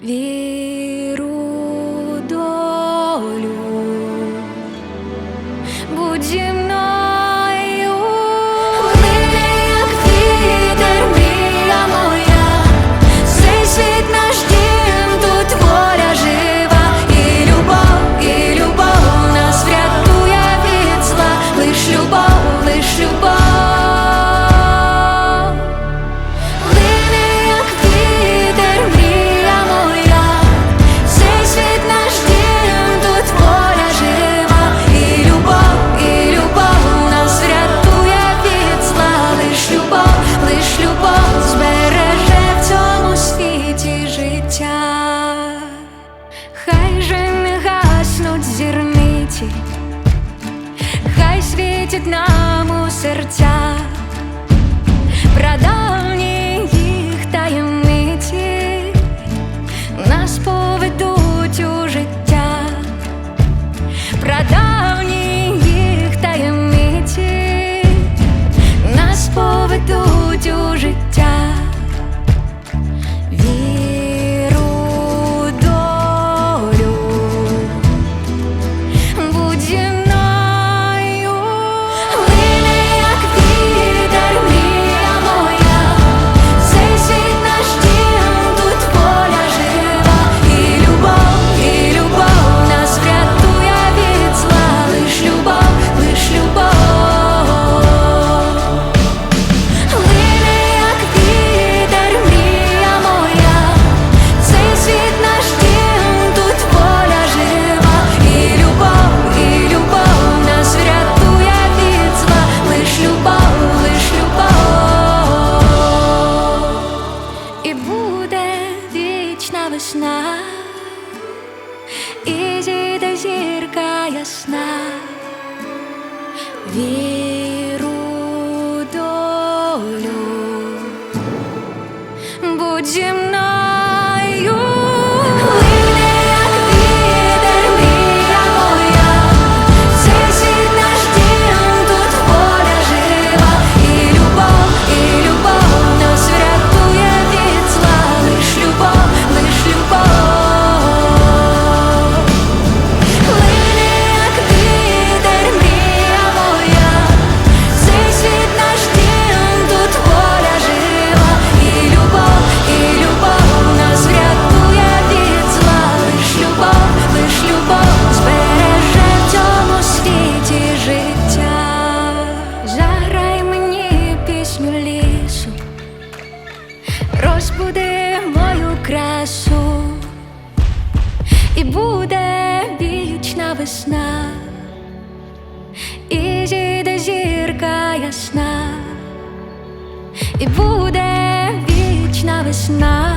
Wie плачуть нам у серцях. і зійде зірка ясна, віру долю. Будь і буде вічна весна, і зійде зірка ясна, і буде вічна весна.